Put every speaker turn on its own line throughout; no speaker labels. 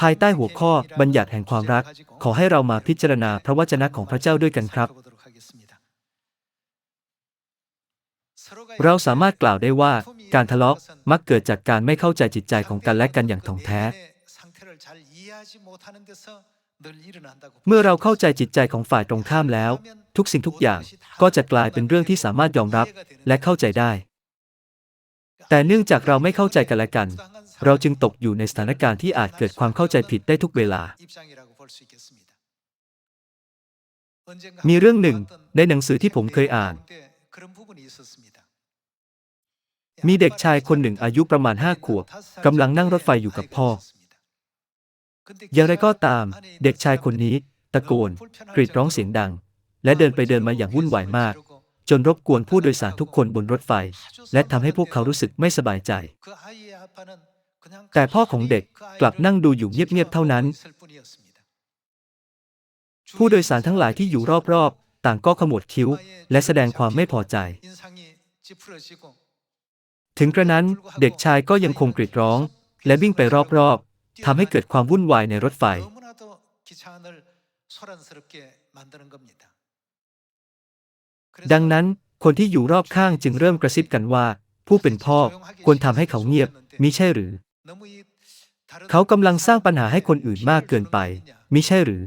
ภายใต้หัวข้อบัญญัติแห่งความรัก ขอให้เรามาพิจารณาพระวจนะของพระเจ้าด้วยกันครับ เราสามารถกล่าวได้ว่า การทะเลาะมักเกิดจากการไม่เข้าใจจิตใจของกันและกันอย่างถ่องแท้ เมื่อเราเข้าใจจิตใจของฝ่ายตรงข้ามแล้ว ทุกสิ่งทุกอย่างก็จะกลายเป็นเรื่องที่สามารถยอมรับและเข้าใจได้ แต่เนื่องจากเราไม่เข้าใจกันและกัน เราจึงตกอยู่ในสถานการณ์ที่อาจเกิดความเข้าใจผิดได้ทุกเวลา มีเรื่องหนึ่งในหนังสือที่ผมเคยอ่าน มีเด็กชายคนหนึ่งอายุประมาณห้าขวบกำลังนั่งรถไฟอยู่กับพ่อ อย่างไรก็ตาม เด็กชายคนนี้ ตะโกน กรีดร้องเสียงดัง และเดินไปเดินมาอย่างวุ่นวายมากจนรบกวนผู้โดยสารทุกคนบนรถไฟ และทำให้พวกเขารู้สึกไม่สบายใจ แต่พ่อของเด็กกลับนั่งดูอยู่เงียบๆเท่านั้น ผู้โดยสารทั้งหลายที่อยู่รอบๆ ต่างก็ขมวดคิ้ว และแสดงความไม่พอใจ ถึงกระนั้นเด็กชายก็ยังคงกรีดร้อง และวิ่งไปรอบๆทำให้เกิดความวุ่นวายในรถไฟ ดังนั้นคนที่อยู่รอบข้างจึงเริ่มกระซิบกันว่า ผู้เป็นพ่อควรทำให้เขาเงียบมิใช่หรือ เขากำลังสร้างปัญหาให้คนอื่นมากเกินไป มิใช่หรือ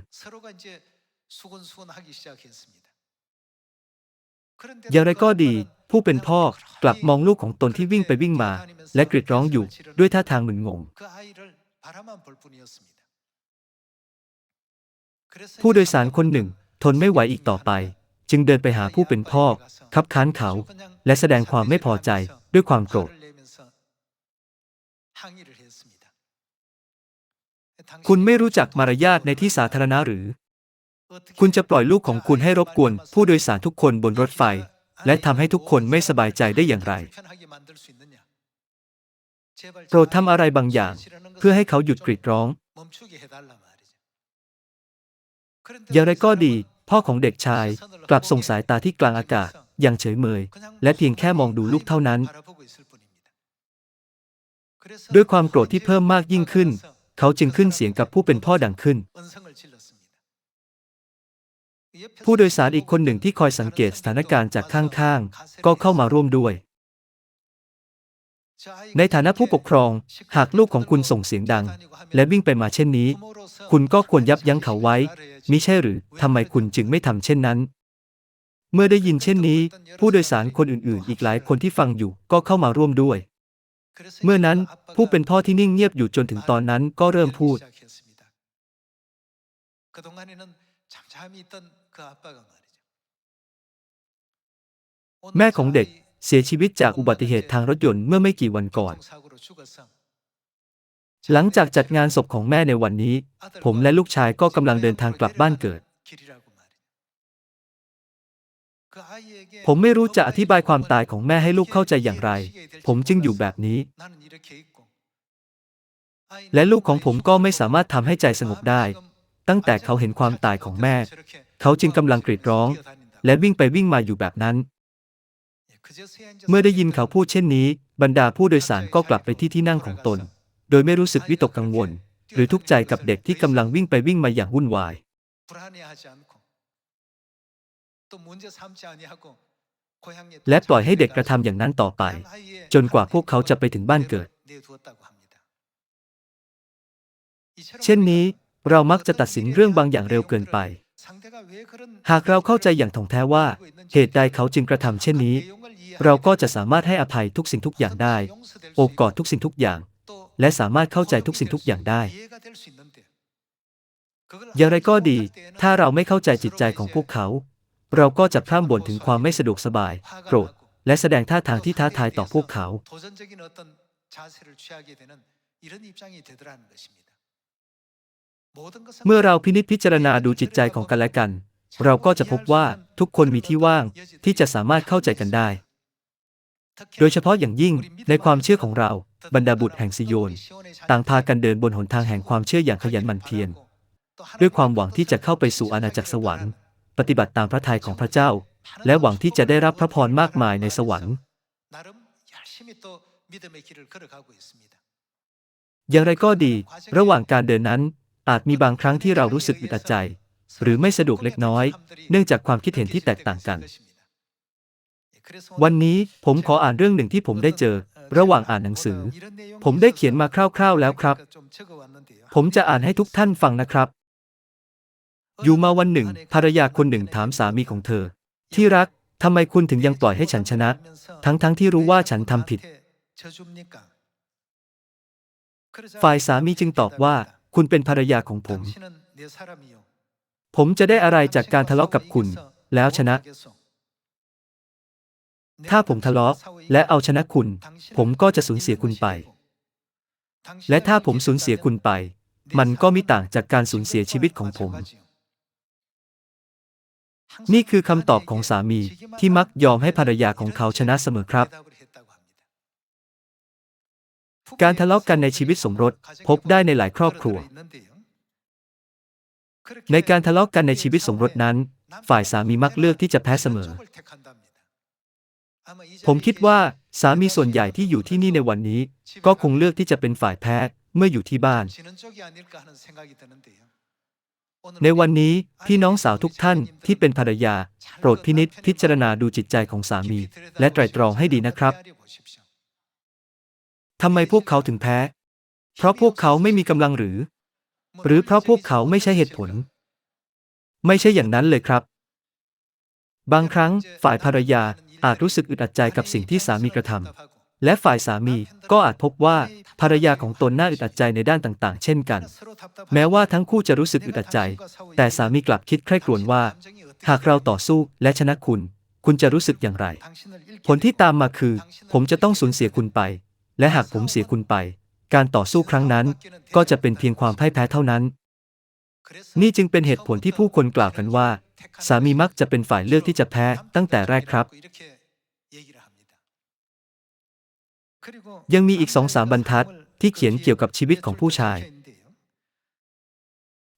อย่างไรก็ดี ผู้เป็นพ่อกลับมองลูกของตนที่วิ่งไปวิ่งมา และกรีดร้องอยู่ด้วยท่าทางมึนงง ผู้โดยสารคนหนึ่งทนไม่ไหวอีกต่อไป จึงเดินไปหาผู้เป็นพ่อคับค้านเขา และแสดงความไม่พอใจด้วยความโกรธ คุณไม่รู้จักมารยาทในที่สาธารณะหรือ คุณจะปล่อยลูกของคุณให้รบกวนผู้โดยสารทุกคนบนรถไฟ และทำให้ทุกคนไม่สบายใจได้อย่างไร โปรดทำอะไรบางอย่าง เพื่อให้เขาหยุดกรีดร้อง อย่างไรก็ดี พ่อของเด็กชาย กลับส่งสายตาที่กลางอากาศอย่างเฉยเมย และเพียงแค่มองดูลูกเท่านั้น ด้วยความโกรธที่เพิ่มมากยิ่งขึ้น เขาจึงขึ้นเสียงกับผู้เป็นพ่อดังขึ้น ผู้โดยสารอีกคนหนึ่งที่คอยสังเกตสถานการณ์จากข้างๆ ก็เข้ามาร่วมด้วย ในฐานะผู้ปกครอง หากลูกของคุณส่งเสียงดัง และวิ่งไปมาเช่นนี้ คุณก็ควรยับยั้งเขาไว้ มิใช่หรือทำไมคุณจึงไม่ทำเช่นนั้น เมื่อได้ยินเช่นนี้ ผู้โดยสารคนอื่นๆ อีกหลายคนที่ฟังอยู่ก็เข้ามาร่วมด้วย เมื่อนั้นผู้เป็นพ่อที่นิ่งเงียบอยู่จนถึงตอนนั้นก็เริ่มพูด แม่ของเด็กเสียชีวิตจากอุบัติเหตุทางรถยนต์เมื่อไม่กี่วันก่อน หลังจากจัดงานศพของแม่ในวันนี้ ผมและลูกชายก็กำลังเดินทางกลับบ้านเกิด ผมไม่รู้จะอธิบายความตายของแม่ให้ลูกเข้าใจอย่างไร ผมจึงอยู่แบบนี้ และลูกของผมก็ไม่สามารถทำให้ใจสงบได้ ตั้งแต่เขาเห็นความตายของแม่ เขาจึงกำลังกรีดร้อง และวิ่งไปวิ่งมาอยู่แบบนั้น เมื่อได้ยินเขาพูดเช่นนี้ บรรดาผู้โดยสารก็กลับไปที่ที่นั่งของตน โดยไม่รู้สึกวิตกกังวล หรือทุกข์ใจกับเด็กที่กำลังวิ่งไปวิ่งมาอย่างวุ่นวาย และปล่อยให้เด็กกระทำอย่างนั้นต่อไป จนกว่าพวกเขาจะไปถึงบ้านเกิด เช่นนี้เรามักจะตัดสินเรื่องบางอย่างเร็วเกินไป หากเราเข้าใจอย่างถ่องแท้ว่า เหตุใดเขาจึงกระทำเช่นนี้ เราก็จะสามารถให้อภัยทุกสิ่งทุกอย่างได้ โอบกอดทุกสิ่งทุกอย่าง และสามารถเข้าใจทุกสิ่งทุกอย่างได้ อย่างไรก็ดี ถ้าเราไม่เข้าใจจิตใจของพวกเขา เราก็จะพร่ำบ่นถึงความไม่สะดวกสบาย โกรธ และแสดงท่าทางที่ท้าทายต่อพวกเขา เมื่อเราพินิจพิจารณาดูจิตใจของกันและกัน เราก็จะพบว่าทุกคนมีที่ว่างที่จะสามารถเข้าใจกันได้ โดยเฉพาะอย่างยิ่งในความเชื่อของเราบรรดาบุตรแห่งซิโยน ต่างพากันเดินบนหนทางแห่งความเชื่ออย่างขยันหมั่นเพียรด้วยความหวังที่จะเข้าไปสู่อาณาจักรสวรรค์ ปฏิบัติตามพระทัยของพระเจ้า และหวังที่จะได้รับพระพรมากมายในสวรรค์ อย่างไรก็ดี ระหว่างการเดินนั้น อาจมีบางครั้งที่เรารู้สึกอึดอัดใจ หรือไม่สะดวกเล็กน้อย เนื่องจากความคิดเห็นที่แตกต่างกัน วันนี้ผมขออ่านเรื่องหนึ่งที่ผมได้เจอ ระหว่างอ่านหนังสือ ผมได้เขียนมาคร่าวๆแล้วครับ ผมจะอ่านให้ทุกท่านฟังนะครับ อยู่มาวันหนึ่ง ภรรยาคนหนึ่งถามสามีของเธอ ที่รักทำไมคุณถึงยังปล่อยให้ฉันชนะ ทั้งๆทที่รู้ว่าฉันทำผิด ฝ่ายสามีจึงตอบว่า คุณเป็นภรรยาของผม ผมจะได้อะไรจากการทะเลาะกับคุณ แล้วชนะ ถ้าผมทะเลาะและเอาชนะคุณ ผมก็จะสูญเสียคุณไป และถ้าผมสูญเสียคุณไป มันก็ไม่ต่างจากการสูญเสียชีวิตของผม นี่คือคำตอบของสามีที่มักยอมให้ภรรยาของเขาชนะเสมอครับ การทะเลาะกันในชีวิตสมรสพบได้ในหลายครอบครัว ในการทะเลาะกันในชีวิตสมรสนั้น ฝ่ายสามีมักเลือกที่จะแพ้เสมอ ผมคิดว่าสามีส่วนใหญ่ที่อยู่ที่นี่ในวันนี้ ก็คงเลือกที่จะเป็นฝ่ายแพ้เมื่ออยู่ที่บ้าน ในวันนี้พี่น้องสาวทุกท่านที่เป็นภรรยา โปรดพินิจพิจารณาดูจิตใจของสามี และไตรตรองให้ดีนะครับทำไมพวกเขาถึงแพ้ เพราะพวกเขาไม่มีกำลังหรือ หรือเพราะพวกเขาไม่ใช่เหตุผล ไม่ใช่อย่างนั้นเลยครับ บางครั้งฝ่ายภรรยาอาจรู้สึกอึดอัดใจกับสิ่งที่สามีกระทำ และฝ่ายสามีก็อาจพบว่าภรรยาของตนน่าอึดอัดใจในด้านต่างๆ เช่นกัน แม้ว่าทั้งคู่จะรู้สึกอึดอัดใจ แต่สามีกลับคิดใคร่ครวญว่า หากเราต่อสู้และชนะคุณ คุณจะรู้สึกอย่างไร ผลที่ตามมาคือ ผมจะต้องสูญเสียคุณไป และหากผมเสียคุณไป การต่อสู้ครั้งนั้น ก็จะเป็นเพียงความพ่ายแพ้เท่านั้น นี่จึงเป็นเหตุผลที่ผู้คนกล่าวกันว่า สามีมักจะเป็นฝ่ายเลือกที่จะแพ้ตั้งแต่แรกครับ ยังมีอีกสองสามบรรทัดที่เขียนเกี่ยวกับชีวิตของผู้ชาย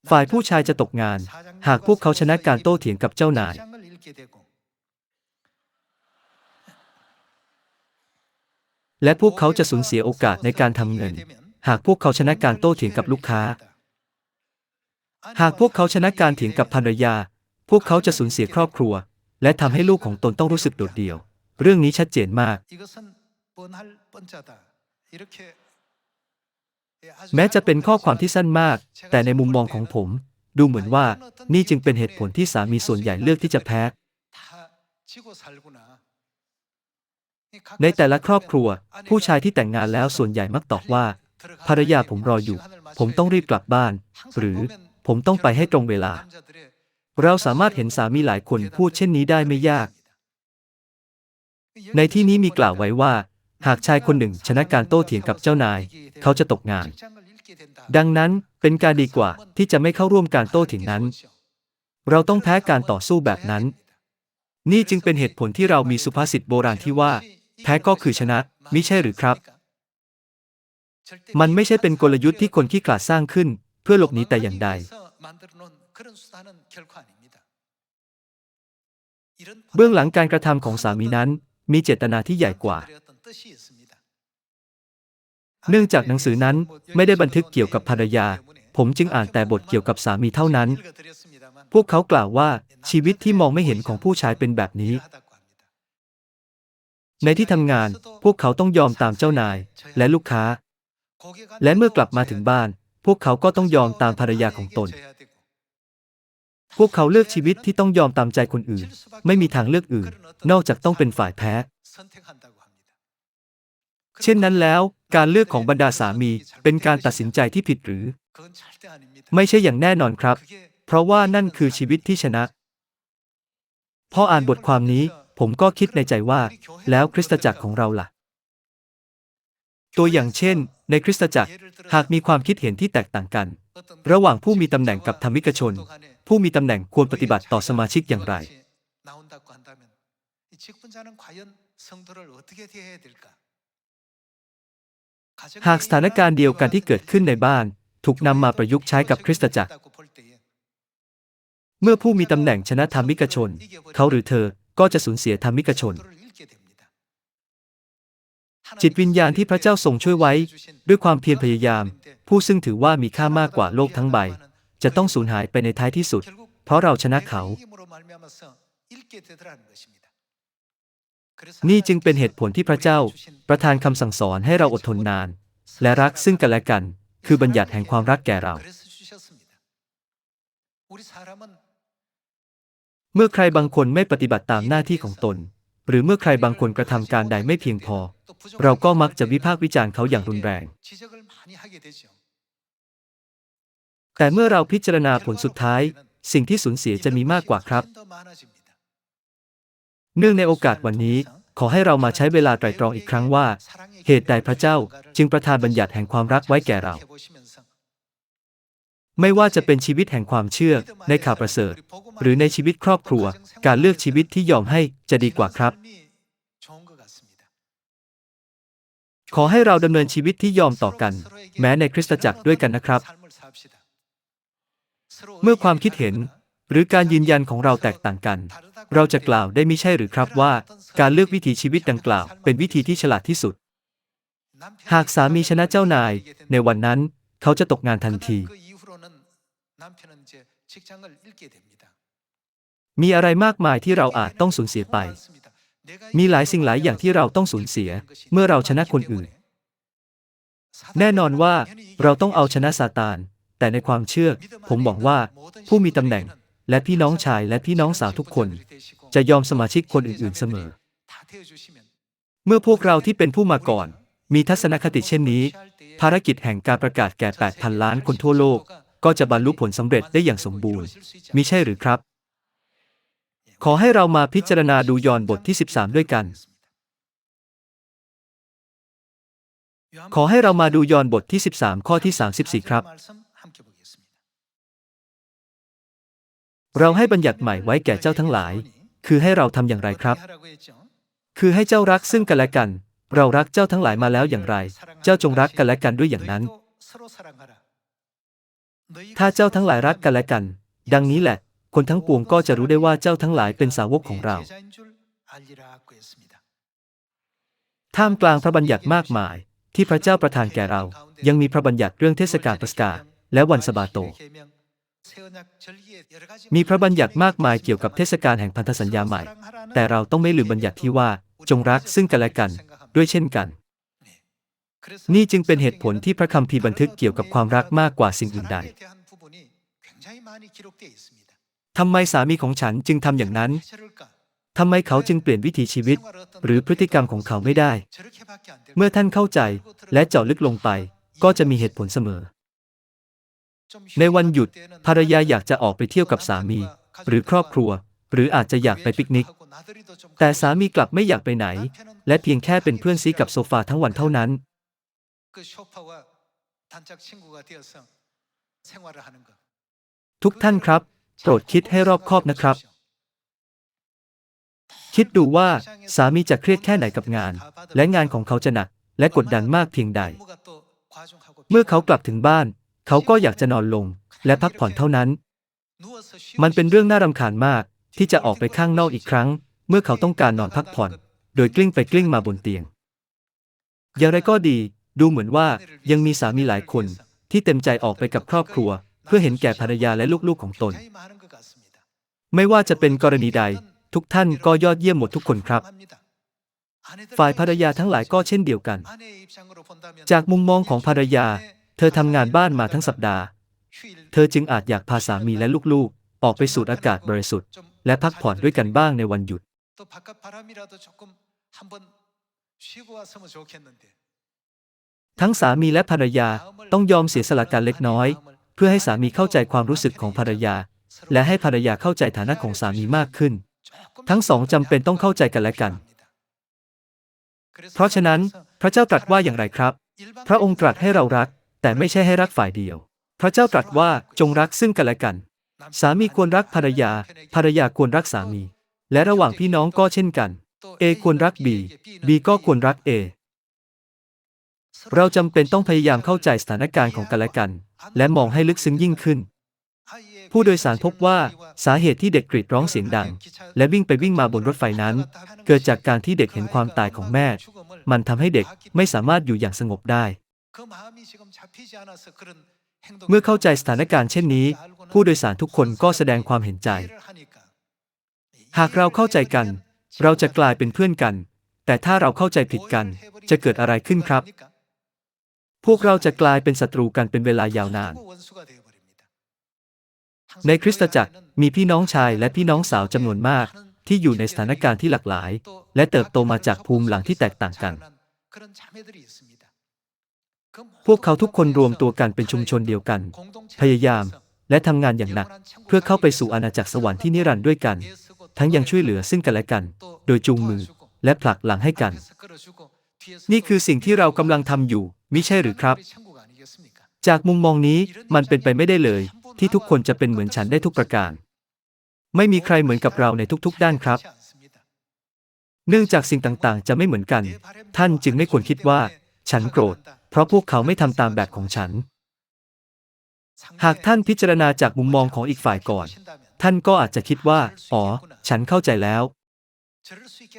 ฝ่ายผู้ชายจะตกงาน หากพวกเขาชนะการโต้เถียงกับเจ้านาย และพวกเขาจะสูญเสียโอกาสในการทำเงิน หากพวกเขาชนะการโต้เถียงกับลูกค้า หากพวกเขาชนะการเถียงกับภรรยา พวกเขาจะสูญเสียครอบครัว และทำให้ลูกของตนต้องรู้สึกโดดเดี่ยว เรื่องนี้ชัดเจนมาก แม้จะเป็นข้อความที่สั้นมาก แต่ในมุมมองของผม ดูเหมือนว่านี่จึงเป็นเหตุผลที่สามีส่วนใหญ่เลือกที่จะแพ้ในแต่ละครอบครัว ผู้ชายที่แต่งงานแล้วส่วนใหญ่มักตอบว่า ภรรยาผมรออยู่ ผมต้องรีบกลับบ้าน หรือผมต้องไปให้ตรงเวลา เราสามารถเห็นสามีหลายคนพูดเช่นนี้ได้ไม่ยาก ในที่นี้มีกล่าวไว้ว่า หากชายคนหนึ่งชนะการโต้เถียงกับเจ้านาย เขาจะตกงาน ดังนั้นเป็นการดีกว่าที่จะไม่เข้าร่วมการโต้เถียงนั้น เราต้องแพ้การต่อสู้แบบนั้น นี่จึงเป็นเหตุผลที่เรามีสุภาษิตโบราณที่ว่า แพ้ก็คือชนะมิใช่หรือครับ มันไม่ใช่เป็นกลยุทธ์ที่คนขี้ขลาดสร้างขึ้น เพื่อหลบหนีแต่อย่างใด เบื้องหลังการกระทำของสามีนั้นมีเจตนาที่ใหญ่กว่า เนื่องจากหนังสือนั้นไม่ได้บันทึกเกี่ยวกับภรรยา ผมจึงอ่านแต่บทเกี่ยวกับสามีเท่านั้น พวกเขากล่าวว่าชีวิตที่มองไม่เห็นของผู้ชายเป็นแบบนี้ ในที่ทำงานพวกเขาต้องยอมตามเจ้านายและลูกค้า และเมื่อกลับมาถึงบ้าน พวกเขาก็ต้องยอมตามภรรยาของตน พวกเขาเลือกชีวิตที่ต้องยอมตามใจคนอื่น ไม่มีทางเลือกอื่น นอกจากต้องเป็นฝ่ายแพ้ เช่นนั้นแล้ว การเลือกของบรรดาสามีเป็นการตัดสินใจที่ผิดหรือ ไม่ใช่อย่างแน่นอนครับ เพราะว่านั่นคือชีวิตที่ชนะ พออ่านบทความนี้ผมก็คิดในใจว่า แล้วคริสตจักรของเราล่ะ ตัวอย่างเช่น ในคริสตจักรหากมีความคิดเห็นที่แตกต่างกัน ระหว่างผู้มีตำแหน่งกับธรรมิกชน ผู้มีตำแหน่งควรปฏิบัติต่อสมาชิกอย่างไร หากสถานการณ์เดียวกันที่เกิดขึ้นในบ้าน ถูกนำมาประยุกต์ใช้กับคริสตจักร เมื่อผู้มีตำแหน่งชนะธรรมิกชน เขาหรือเธอก็จะสูญเสียธรรมิกชน จิตวิญญาณที่พระเจ้าทรงช่วยไว้ ด้วยความเพียรพยายาม ผู้ซึ่งถือว่ามีค่ามากกว่าโลกทั้งใบ จะต้องสูญหายไปในท้ายที่สุด เพราะเราชนะเขา นี่จึงเป็นเหตุผลที่พระเจ้าประทานคำสั่งสอนให้เราอดทนนาน และรักซึ่งกันและกัน คือบัญญัติแห่งความรักแก่เรา เมื่อใครบางคนไม่ปฏิบัติตามหน้าที่ของตน หรือเมื่อใครบางคนกระทำการใดไม่เพียงพอ เราก็มักจะวิพากษ์วิจารณ์เขาอย่างรุนแรง แต่เมื่อเราพิจารณาผลสุดท้าย สิ่งที่สูญเสียจะมีมากกว่าครับ เนื่องในโอกาสวันนี้ ขอให้เรามาใช้เวลาไตรตรองอีกครั้งว่า เหตุใดพระเจ้าจึงประทานบัญญัติแห่งความรักไว้แก่เรา ไม่ว่าจะเป็นชีวิตแห่งความเชื่อในข่าวประเสริฐ หรือในชีวิตครอบครัว การเลือกชีวิตที่ยอมให้จะดีกว่าครับ ขอให้เราดำเนินชีวิตที่ยอมต่อกัน แม้ในคริสตจักรด้วยกันนะครับ เมื่อความคิดเห็น หรือการยืนยันของเราแตกต่างกัน เราจะกล่าวได้ไม่ใช่หรือครับว่า การเลือกวิถีชีวิตดังกล่าว เป็นวิธีที่ฉลาดที่สุด หากสามีชนะเจ้านาย ในวันนั้นเขาจะตกงานทันที มีอะไรมากมายที่เราอาจต้องสูญเสียไป มีหลายสิ่งหลายอย่างที่เราต้องสูญเสีย เมื่อเราชนะคนอื่น แน่นอนว่าเราต้องเอาชนะซาตาน แต่ในความเชื่อ ผมบอกว่าผู้มีตำแหน่ง และพี่น้องชายและพี่น้องสาวทุกคน จะยอมสมาชิกคนอื่นๆเสมอ เมื่อพวกเราที่เป็นผู้มาก่อน มีทัศนคติเช่นนี้ ภารกิจแห่งการประกาศแก่ 8,000 ล้านคนทั่วโลก ก็จะบรรลุผลสำเร็จได้อย่างสมบูรณ์มิใช่หรือครับ ขอให้เรามาพิจารณาดูยอนบทที่ 13 ด้วยกัน ขอให้เรามาดูยอนบทที่ 13 ข้อที่ 34 ครับ เราให้บัญญัติใหม่ไว้แก่เจ้าทั้งหลาย คือให้เราทำอย่างไรครับ คือให้เจ้ารักซึ่งกันและกัน เรารักเจ้าทั้งหลายมาแล้วอย่างไร เจ้าจงรักกันและกันด้วยอย่างนั้น ถ้าเจ้าทั้งหลายรักกันและกัน ดังนี้แหละ คนทั้งปวงก็จะรู้ได้ว่าเจ้าทั้งหลายเป็นสาวกของเรา ท่ามกลางพระบัญญัติมากมาย ที่พระเจ้าประทานแก่เรา ยังมีพระบัญญัติเรื่องเทศกาลปัสกา และวันสบาโต มีพระบัญญัติมากมายเกี่ยวกับเทศกาลแห่งพันธสัญญาใหม่ แต่เราต้องไม่ลืมบัญญัติที่ว่า จงรักซึ่งกันและกัน ด้วยเช่นกัน นี่จึงเป็นเหตุผลที่พระคัมภีร์บันทึกเกี่ยวกับความรักมากกว่าสิ่งอื่นใดทำไมสามีของฉันจึงทำอย่างนั้น ทำไมเขาจึงเปลี่ยนวิถีชีวิต หรือพฤติกรรมของเขาไม่ได้ เมื่อท่านเข้าใจและเจาะลึกลงไป ก็จะมีเหตุผลเสมอ ในวันหยุดภรรยาอยากจะออกไปเที่ยวกับสามี หรือครอบครัว หรืออาจจะอยากไปปิกนิก แต่สามีกลับไม่อยากไปไหน และเพียงแค่เป็นเพื่อนซีกับโซฟาทั้งวันเท่านั้น ทุกท่านครับ โปรดคิดให้รอบคอบนะครับ คิดดูว่าสามีจะเครียดแค่ไหนกับงาน และงานของเขาจะหนัก และกดดันมากเพียงใด เมื่อเขากลับถึงบ้าน เขาก็อยากจะนอนลง และพักผ่อนเท่านั้น มันเป็นเรื่องน่ารำคาญมากที่จะออกไปข้างนอกอีกครั้ง เมื่อเขาต้องการนอนพักผ่อน โดยกลิ้งไปกลิ้งมาบนเตียง อย่างไรก็ดี ดูเหมือนว่ายังมีสามีหลายคน ที่เต็มใจออกไปกับครอบครัว เพื่อเห็นแก่ภรรยาและลูกๆของตน ไม่ว่าจะเป็นกรณีใด ทุกท่านก็ยอดเยี่ยมหมดทุกคนครับ ฝ่ายภรรยาทั้งหลายก็เช่นเดียวกัน จากมุมมองของภรรยา เธอทำงานบ้านมาทั้งสัปดาห์ เธอจึงอาจอยากพาสามีและลูกๆ ออกไปสูดอากาศบริสุทธิ์ และพักผ่อนด้วยกันบ้างในวันหยุด ทั้งสามีและภรรยาต้องยอมเสียสละกันเล็กน้อย เพื่อให้สามีเข้าใจความรู้สึกของภรรยา และให้ภรรยาเข้าใจฐานะของสามีมากขึ้น ทั้งสองจำเป็นต้องเข้าใจกันและกัน เพราะฉะนั้นพระเจ้าตรัสว่าอย่างไรครับ พระองค์ตรัสให้เรารัก แต่ไม่ใช่ให้รักฝ่ายเดียว พระเจ้าตรัสว่าจงรักซึ่งกันและกัน สามีควรรักภรรยา ภรรยาควรรักสามี และระหว่างพี่น้องก็เช่นกันเอควรรักบีบีก็ควรรักเอเราจำเป็นต้องพยายามเข้าใจสถานการณ์ของกันและกัน และมองให้ลึกซึ้งยิ่งขึ้น ผู้โดยสารพบว่าสาเหตุที่เด็กกรีดร้องเสียงดัง และวิ่งไปวิ่งมาบนรถไฟนั้น เกิดจากการที่เด็กเห็นความตายของแม่ มันทำให้เด็กไม่สามารถอยู่อย่างสงบได้ เมื่อเข้าใจสถานการณ์เช่นนี้ ผู้โดยสารทุกคนก็แสดงความเห็นใจ หากเราเข้าใจกัน เราจะกลายเป็นเพื่อนกัน แต่ถ้าเราเข้าใจผิดกัน จะเกิดอะไรขึ้นครับ พวกเราจะกลายเป็นศัตรูกันเป็นเวลายาวนาน ในคริสตจักรมีพี่น้องชายและพี่น้องสาวจำนวนมาก ที่อยู่ในสถานการณ์ที่หลากหลาย และเติบโตมาจากภูมิหลังที่แตกต่างกัน พวกเขาทุกคนรวมตัวกันเป็นชุมชนเดียวกัน พยายามและทำงานอย่างหนัก เพื่อเข้าไปสู่อาณาจักรสวรรค์ที่นิรันดร์ด้วยกัน ทั้งยังช่วยเหลือซึ่งกันและกัน โดยจูงมือและผลักหลังให้กัน นี่คือสิ่งที่เรากำลังทำอยู่มิใช่หรือครับ จากมุมมองนี้มันเป็นไปไม่ได้เลย ที่ทุกคนจะเป็นเหมือนฉันได้ทุกประการ ไม่มีใครเหมือนกับเราในทุกๆ ด้านครับ เนื่องจากสิ่งต่างๆ จะไม่เหมือนกัน ท่านจึงไม่ควรคิดว่า ฉันโกรธ เพราะพวกเขาไม่ทำตามแบบของฉัน หากท่านพิจารณาจากมุมมองของอีกฝ่ายก่อน ท่านก็อาจจะคิดว่า อ๋อ ฉันเข้าใจแล้ว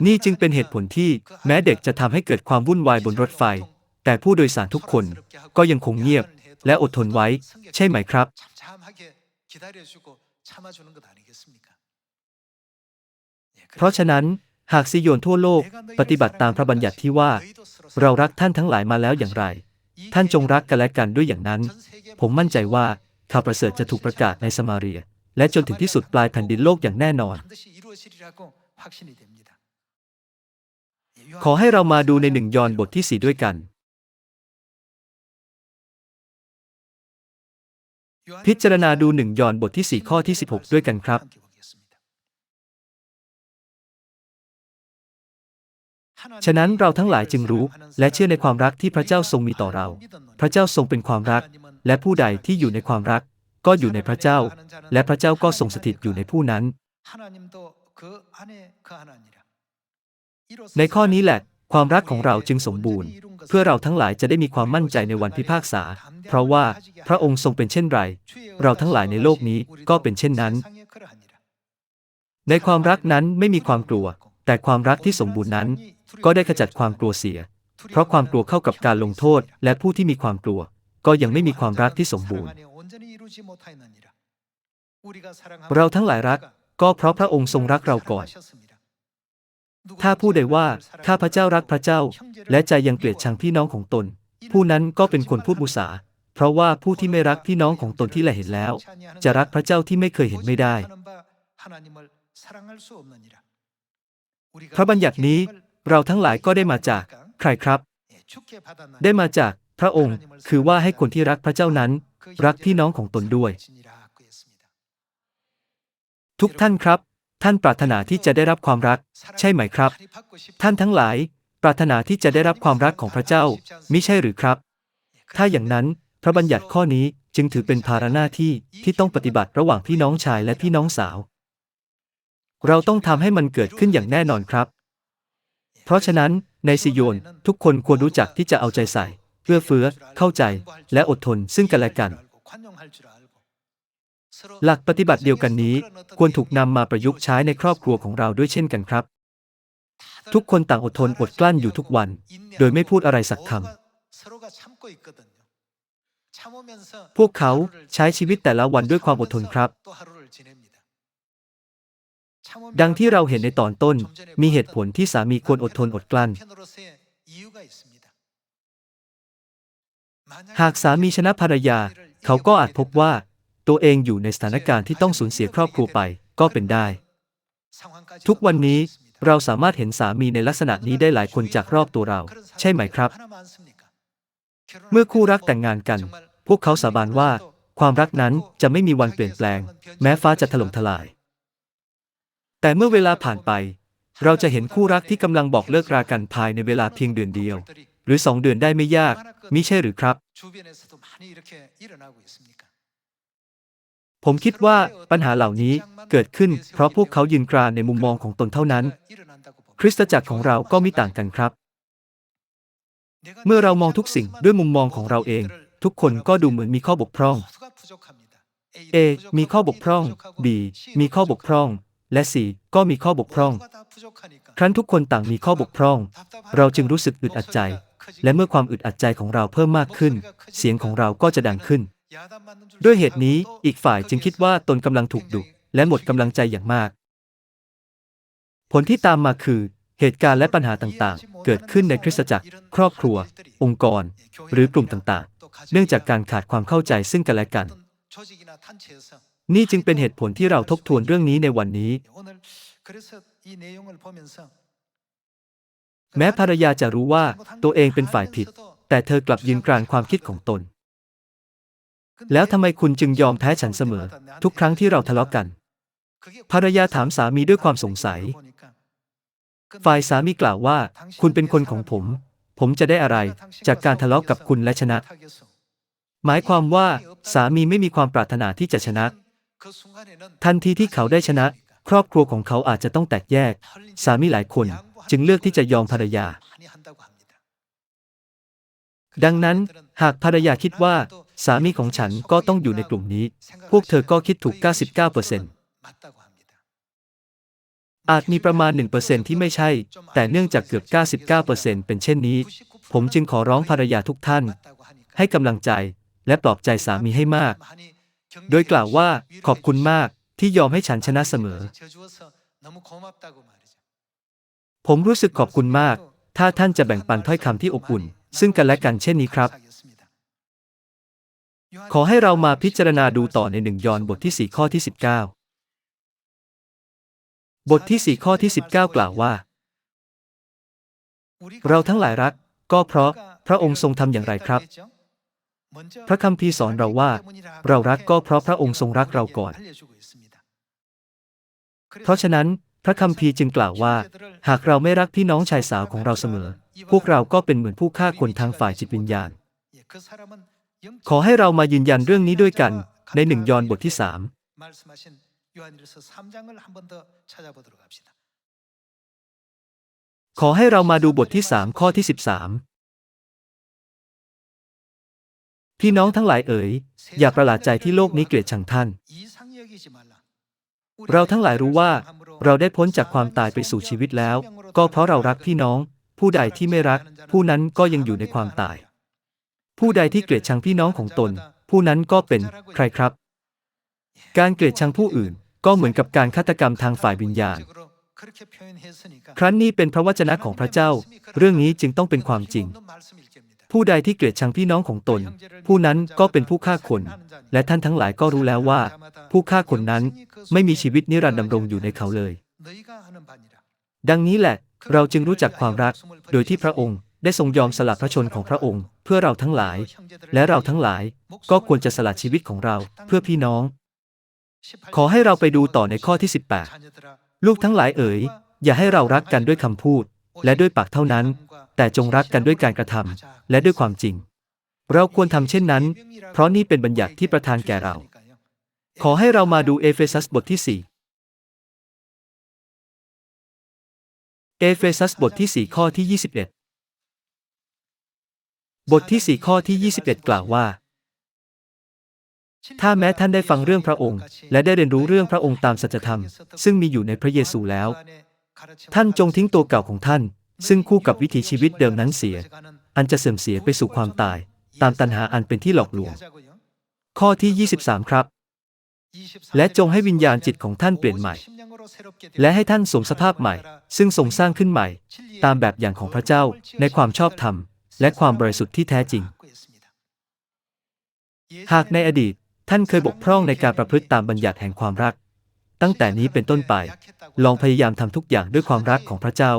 นี่จึงเป็นเหตุผลที่ แม้เด็กจะทำให้เกิดความวุ่นวายบนรถไฟ แต่ผู้โดยสารทุกคนก็ยังคงเงียบ และอดทนไว้ ใช่ไหมครับ เพราะฉะนั้นหากซิโยนทั่วโลก ปฏิบัติตามพระบัญญัติที่ว่า เรารักท่านทั้งหลายมาแล้วอย่างไร ท่านจงรักกันและกันด้วยอย่างนั้น ผมมั่นใจว่าข่าวประเสริฐจะถูกประกาศในสมาเรีย และจนถึงที่สุดปลายแผ่นดินโลกอย่างแน่นอน ขอให้เรามาดูในหนึ่งยอห์นบทที่สี่ด้วยกัน พิจารณาดูหนึ่งยอห์นบทที่สี่ข้อที่ 16 ด้วยกันครับ ฉะนั้นเราทั้งหลายจึงรู้ และเชื่อในความรักที่พระเจ้าทรงมีต่อเรา พระเจ้าทรงเป็นความรัก และผู้ใดที่อยู่ในความรัก ก็อยู่ในพระเจ้า และพระเจ้าก็ทรงสถิตอยู่ในผู้นั้น ในข้อนี้แหละ ความรักของเราจึงสมบูรณ์ เพื่อเราทั้งหลายจะได้มีความมั่นใจในวันพิพากษา เพราะว่าพระองค์ทรงเป็นเช่นไร เราทั้งหลายในโลกนี้ก็เป็นเช่นนั้น ในความรักนั้นไม่มีความกลัว แต่ความรักที่สมบูรณ์นั้น ก็ได้ขจัดความกลัวเสีย เพราะความกลัวเข้ากับการลงโทษ และผู้ที่มีความกลัว ก็ยังไม่มีความรักที่สมบูรณ์ เราทั้งหลายรักก็เพราะพระองค์ทรงรักเราก่อน ถ้าผู้ใดว่าข้าพระเจ้ารักพระเจ้า และใจยังเกลียดชังพี่น้องของตน ผู้นั้นก็เป็นคนพูดมุสา เพราะว่าผู้ที่ไม่รักพี่น้องของตนที่แลเห็นแล้ว จะรักพระเจ้าที่ไม่เคยเห็นไม่ได้ พระบัญญัตินี้เราทั้งหลายก็ได้มาจากใครครับ ได้มาจากพระองค์ คือว่าให้คนที่รักพระเจ้านั้น รักพี่น้องของตนด้วย ทุกท่านครับ ท่านปรารถนาที่จะได้รับความรัก ใช่ไหมครับ ท่านทั้งหลายปรารถนาที่จะได้รับความรักของพระเจ้ามิใช่หรือครับ ถ้าอย่างนั้นพระบัญญัติข้อนี้จึงถือเป็นภาระหน้าที่ที่ต้องปฏิบัติระหว่างพี่น้องชายและพี่น้องสาว เราต้องทำให้มันเกิดขึ้นอย่างแน่นอนครับ เพราะฉะนั้นในซิโยนทุกคนควรรู้จักที่จะเอาใจใส่เอื้อเฟื้อ เข้าใจ และอดทนซึ่งกันและกัน หลักปฏิบัติเดียวกันนี้ ควรถูกนำมาประยุกต์ใช้ในครอบครัวของเราด้วยเช่นกันครับ ทุกคนต่างอดทนอดกลั้นอยู่ทุกวัน โดยไม่พูดอะไรสักคำพวกเขาใช้ชีวิตแต่ละวันด้วยความอดทนครับ ดังที่เราเห็นในตอนต้น มีเหตุผลที่สามีควรอดทนอดกลั้น หากสามีชนะภรรยา เขาก็อาจพบว่า ตัวเองอยู่ในสถานการณ์ที่ต้องสูญเสียครอบครัวไปก็เป็นได้ ทุกวันนี้เราสามารถเห็นสามีในลักษณะนี้ได้หลายคนจากรอบตัวเรา ใช่ไหมครับ เมื่อคู่รักแต่งงานกัน พวกเขาสาบานว่า ความรักนั้นจะไม่มีวันเปลี่ยนแปลง แม้ฟ้าจะถล่มทลาย แต่เมื่อเวลาผ่านไป เราจะเห็นคู่รักที่กำลังบอกเลิกรากันภายในเวลาเพียงเดือนเดียว หรือสองเดือนได้ไม่ยากมิใช่หรือครับ ผมคิดว่าปัญหาเหล่านี้เกิดขึ้นเพราะพวกเขายืนกรานในมุมมองของตนเท่านั้น คริสตจักรของเราก็มิต่างกันครับ เมื่อเรามองทุกสิ่งด้วยมุมมองของเราเอง ทุกคนก็ดูเหมือนมีข้อบกพร่อง A มีข้อบกพร่อง B มีข้อบกพร่อง และ 4. ก็มีข้อบกพร่อง ครั้นทุกคนต่างมีข้อบกพร่อง เราจึงรู้สึกอึดอัดใจ และเมื่อความอึดอัดใจของเราเพิ่มมากขึ้น เสียงของเราก็จะดังขึ้น ด้วยเหตุนี้อีกฝ่ายจึงคิดว่าตนกำลังถูกดุและหมดกำลังใจอย่างมาก ผลที่ตามมาคือ เหตุการณ์และปัญหาต่างๆ เกิดขึ้นในคริสตจักร ครอบครัว องค์กร หรือกลุ่มต่างๆ เนื่องจากการขาดความเข้าใจซึ่งกันและกัน นี่จึงเป็นเหตุผลที่เราทบทวนเรื่องนี้ในวันนี้ แม้ภรรยาจะรู้ว่าตัวเองเป็นฝ่ายผิด แต่เธอกลับยืนกรานความคิดของตน แล้วทำไมคุณจึงยอมแพ้ฉันเสมอ ทุกครั้งที่เราทะเลาะกัน ภรรยาถามสามีด้วยความสงสัย ฝ่ายสามีกล่าวว่า คุณเป็นคนของผม ผมจะได้อะไร จากการทะเลาะกับคุณและชนะ หมายความว่าสามีไม่มีความปรารถนาที่จะชนะ ทันทีที่เขาได้ชนะ ครอบครัวของเขาอาจจะต้องแตกแยก สามีหลายคนจึงเลือกที่จะยอมภรรยา ดังนั้นหากภรรยาคิดว่า สามีของฉันก็ต้องอยู่ในกลุ่มนี้ พวกเธอก็คิดถูก 99%อาจมีประมาณ 1%ที่ไม่ใช่ แต่เนื่องจากเกือบ 99%เป็นเช่นนี้ ผมจึงขอร้องภรรยาทุกท่าน ให้กำลังใจและปลอบใจสามีให้มาก โดยกล่าวว่าขอบคุณมากที่ยอมให้ฉันชนะเสมอ ผมรู้สึกขอบคุณมาก ถ้าท่านจะแบ่งปันถ้อยคำที่อบอุ่น ซึ่งกันและกันเช่นนี้ครับ ขอให้เรามาพิจารณาดูต่อในหนึ่งยอห์นบทที่ 4 ข้อที่ 19 บทที่ 4 ข้อที่ 19 กล่าวว่า เราทั้งหลายรัก ก็เพราะพระองค์ทรงทำอย่างไรครับ พระคัมภีร์สอนเราว่า เรารักก็เพราะพระองค์ทรงรักเราก่อน เพราะฉะนั้น พระคัมภีร์จึงกล่าวว่า หากเราไม่รักพี่น้องชายสาวของเราเสมอ พวกเราก็เป็นเหมือนผู้ฆ่าคนทางฝ่ายจิตวิญญาณ ขอให้เรามายืนยันเรื่องนี้ด้วยกัน ในหนึ่งยอห์นบทที่สามขอให้เรามาดูบทที่สามข้อที่สิบสาม พี่น้องทั้งหลายเอ๋ย อย่าประหลาดใจที่โลกนี้เกลียดชังท่าน เราทั้งหลายรู้ว่า เราได้พ้นจากความตายไปสู่ชีวิตแล้ว ก็เพราะเรารักพี่น้อง ผู้ใดที่ไม่รัก ผู้นั้นก็ยังอยู่ในความตาย ผู้ใดที่เกลียดชังพี่น้องของตน ผู้นั้นก็เป็นใครครับ การเกลียดชังผู้อื่นก็เหมือนกับการฆาตกรรมทางฝ่ายวิญญาณ ครั้นนี้เป็นพระวจนะของพระเจ้า เรื่องนี้จึงต้องเป็นความจริง ผู้ใดที่เกลียดชังพี่น้องของตน ผู้นั้นก็เป็นผู้ฆ่าคน และท่านทั้งหลายก็รู้แล้วว่า ผู้ฆ่าคนนั้นไม่มีชีวิตนิรันดร์ดำรงอยู่ในเขาเลย ดังนี้แหละ เราจึงรู้จักความรัก โดยที่พระองค์ได้ทรงยอมสละพระชนของพระองค์ เพื่อเราทั้งหลาย และเราทั้งหลายก็ควรจะสละชีวิตของเราเพื่อพี่น้อง ขอให้เราไปดูต่อในข้อที่ 18 ลูกทั้งหลายเอ๋ยอย่าให้เรารักกันด้วยคำพูด และด้วยปากเท่านั้น แต่จงรักกันด้วยการกระทำและด้วยความจริง เราควรทำเช่นนั้น เพราะนี่เป็นบัญญัติที่ประทานแก่เรา ขอให้เรามาดูเอเฟซัสบทที่ 4 เอเฟซัสบทที่ 4 ข้อที่ 21 บทที่ 4 ข้อที่ 21 กล่าวว่าถ้าแม้ท่านได้ฟังเรื่องพระองค์ และได้เรียนรู้เรื่องพระองค์ตามสัจธรรม ซึ่งมีอยู่ในพระเยซูแล้ว ท่านจงทิ้งตัวเก่าของท่าน ซึ่งคู่กับวิถีชีวิตเดิมนั้นเสีย อันจะเสื่อมเสียไปสู่ความตาย ตามตัณหาอันเป็นที่หลอกลวง ข้อที่ 23 ครับ และจงให้วิญญาณจิตของท่านเปลี่ยนใหม่ และให้ท่านสวมสภาพใหม่ ซึ่งทรงสร้างขึ้นใหม่ ตามแบบอย่างของพระเจ้าในความชอบธรรม และความบริสุทธิ์ที่แท้จริง หากในอดีตท่านเคยบกพร่องในการประพฤติตามบัญญัติแห่งความรัก ตั้งแต่นี้เป็นต้นไป ลองพยายามทำทุกอย่างด้วยความรักของพระเจ้า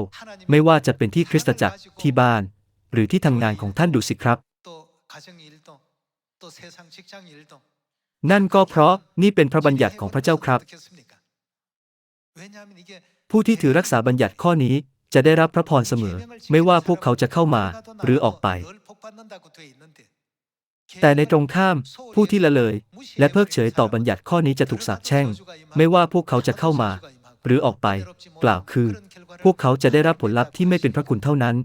ไม่ว่าจะเป็นที่คริสตจักรที่บ้าน หรือที่ทำงานของท่านดูสิครับ นั่นก็เพราะนี่เป็นพระบัญญัติของพระเจ้าครับ ผู้ที่ถือรักษาบัญญัติข้อนี้จะได้รับพระพรเสมอ ไม่ว่าพวกเขาจะเข้ามาหรือออกไป แต่ในตรงข้ามผู้ที่ละเลย และเพิกเฉยต่อบัญญัติข้อนี้จะถูกสาปแช่ง ไม่ว่าพวกเขาจะเข้ามา หรือออกไป กล่าวคือ พวกเขาจะได้รับผลลัพธ์ที่ไม่เป็นพระคุณเท่านั้น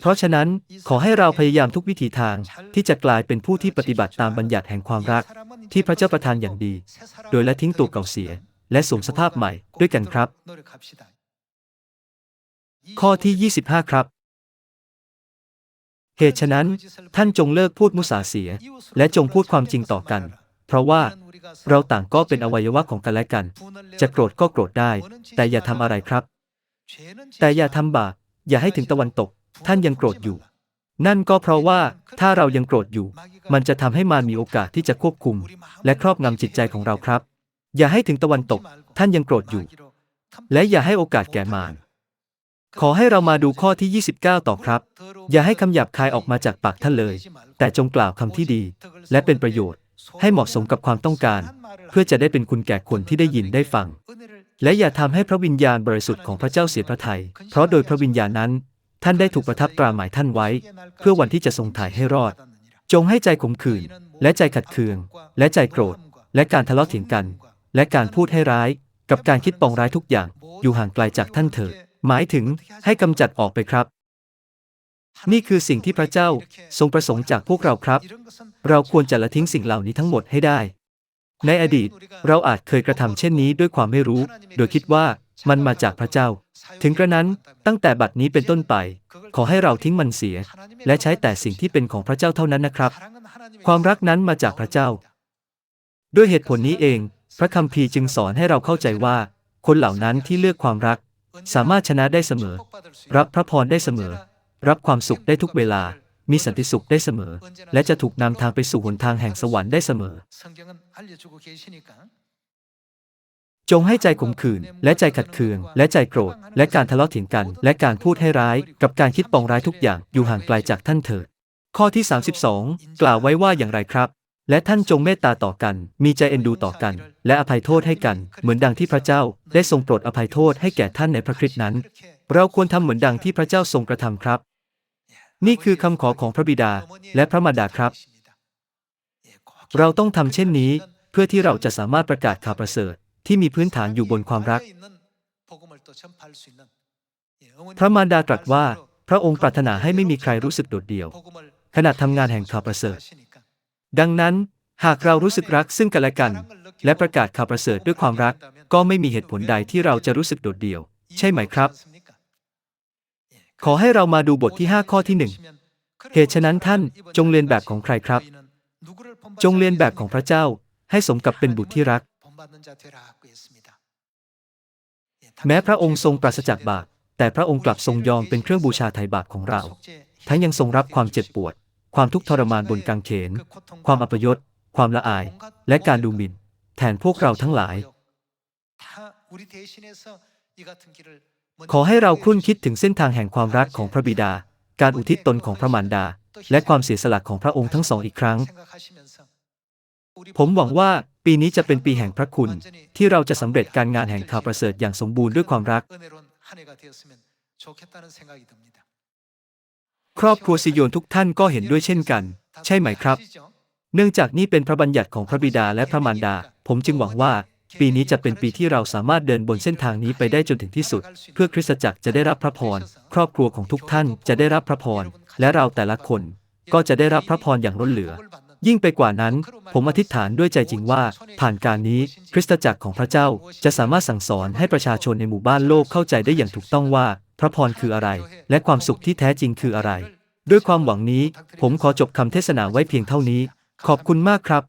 เพราะฉะนั้นขอให้เราพยายามทุกวิถีทางที่จะกลายเป็นผู้ที่ปฏิบัติตามบัญญัติแห่งความรัก ที่พระเจ้าประทานอย่างดี โดยละทิ้งตัวเก่าเสีย และสวมสภาพใหม่ด้วยกันครับ ข้อที่ 25 ครับ เหตุฉะนั้นท่านจงเลิกพูดมุสาเสีย และจงพูดความจริงต่อกัน เพราะว่าเราต่างก็เป็นอวัยวะของกันและกัน จะโกรธก็โกรธได้ แต่อย่าทำอะไรครับ แต่อย่าทำบาปอย่าให้ถึงตะวันตก ท่านยังโกรธอยู่ นั่นก็เพราะว่าถ้าเรายังโกรธอยู่ มันจะทำให้มารมีโอกาสที่จะควบคุม และครอบงำจิตใจของเราครับ อย่าให้ถึงตะวันตก ท่านยังโกรธอยู่ และอย่าให้โอกาสแก่มาร ขอให้เรามาดูข้อที่ 29 ต่อครับ อย่าให้คำหยาบคายออกมาจากปากท่านเลย แต่จงกล่าวคำที่ดี และเป็นประโยชน์ ให้เหมาะสมกับความต้องการ เพื่อจะได้เป็นคุณแก่คนที่ได้ยินได้ฟัง และอย่าทำให้พระวิญญาณบริสุทธิ์ของพระเจ้าเสียพระทัยเพราะโดยพระวิญญาณนั้น ท่านได้ถูกประทับตราหมายท่านไว้ เพื่อวันที่จะทรงถ่ายให้รอด จงให้ใจขมขื่นและใจขัดเคือง และใจโกรธ และการทะเลาะเถียงกัน และการพูดให้ร้าย กับการคิดปองร้ายทุกอย่าง อยู่ห่างไกลจากท่านเถิด หมายถึงให้กำจัดออกไปครับ นี่คือสิ่งที่พระเจ้าทรงประสงค์จากพวกเราครับ เราควรจะละทิ้งสิ่งเหล่านี้ทั้งหมดให้ได้ ในอดีตเราอาจเคยกระทำเช่นนี้ด้วยความไม่รู้ โดยคิดว่ามันมาจากพระเจ้า ถึงกระนั้นตั้งแต่บัดนี้เป็นต้นไป ขอให้เราทิ้งมันเสีย และใช้แต่สิ่งที่เป็นของพระเจ้าเท่านั้นนะครับ ความรักนั้นมาจากพระเจ้า ด้วยเหตุผลนี้เอง พระคัมภีร์จึงสอนให้เราเข้าใจว่า คนเหล่านั้นที่เลือกความรัก สามารถชนะได้เสมอ รับพระพรได้เสมอ รับความสุขได้ทุกเวลา มีสันติสุขได้เสมอ และจะถูกนำทางไปสู่หนทางแห่งสวรรค์ได้เสมอ จงให้ใจขมขื่นและใจขัดเคือง และใจโกรธ และการทะเลาะเถียงกัน และการพูดให้ร้าย กับการคิดปองร้ายทุกอย่างอยู่ห่างไกลจากท่านเถิดข้อที่ 32 กล่าวไว้ว่าอย่างไรครับ และท่านจงเมตตาต่อกัน มีใจเอ็นดูต่อกัน และอภัยโทษให้กัน เหมือนดังที่พระเจ้า ได้ทรงโปรดอภัยโทษให้แก่ท่านในพระคริสต์นั้น เราควรทำเหมือนดังที่พระเจ้าทรงกระทำครับ นี่คือคำขอของพระบิดาและพระมารดาครับ เราต้องทำเช่นนี้ เพื่อที่เราจะสามารถประกาศข่าวประเสริฐที่มีพื้นฐานอยู่บนความรัก พระมารดาตรัสว่า พระองค์ปรารถนาให้ไม่มีใครรู้สึกโดดเดี่ยวขณะทำงานแห่งข่าวประเสริฐ ดังนั้น หากเรารู้สึกรักซึ่งกันและกัน และประกาศข่าวประเสริฐด้วยความรัก ก็ไม่มีเหตุผลใดที่เราจะรู้สึกโดดเดี่ยว ใช่ไหมครับ ขอให้เรามาดูบทที่ 5 ข้อที่ 1 เหตุฉะนั้นท่านจงเรียนแบบของใครครับ จงเรียนแบบของพระเจ้าให้สมกับเป็นบุตรที่รัก แม้พระองค์ทรงปราศจากบาปแต่พระองค์กลับทรงยอมเป็นเครื่องบูชาไถ่บาปของเรา ทั้งยังทรงรับความเจ็บปวด ความทุกข์ทรมานบนกางเขน ความอัปยศ ความละอาย และการดูหมิ่น แทนพวกเราทั้งหลาย ขอให้เราครุ่นคิดถึงเส้นทางแห่งความรักของพระบิดา การอุทิศตนของพระมารดา และความเสียสละของพระองค์ทั้งสองอีกครั้ง ผมหวังว่าปีนี้จะเป็นปีแห่งพระคุณ ที่เราจะสำเร็จการงานแห่งข่าวประเสริฐอย่างสมบูรณ์ด้วยความรัก ครอบครัวซิโยนทุกท่านก็เห็นด้วยเช่นกัน ใช่ไหมครับ เนื่องจากนี่เป็นพระบัญญัติของพระบิดาและพระมารดา ผมจึงหวังว่า ปีนี้จะเป็นปีที่เราสามารถเดินบนเส้นทางนี้ไปได้จนถึงที่สุด เพื่อคริสตจักรจะได้รับพระพร ครอบครัวของทุกท่านจะได้รับพระพร และเราแต่ละคนก็จะได้รับพระพรอย่างล้นเหลือ ยิ่งไปกว่านั้น ผมอธิษฐานด้วยใจจริงว่า ผ่านการนี้ คริสตจักรของพระเจ้าจะสามารถสั่งสอนให้ประชาชนในหมู่บ้านโลกเข้าใจได้อย่างถูกต้องว่า พระพรคืออะไร และความสุขที่แท้จริงคืออะไร ด้วยความหวังนี้ ผมขอจบคำเทศนาไว้เพียงเท่านี้ ขอบคุณมากครับ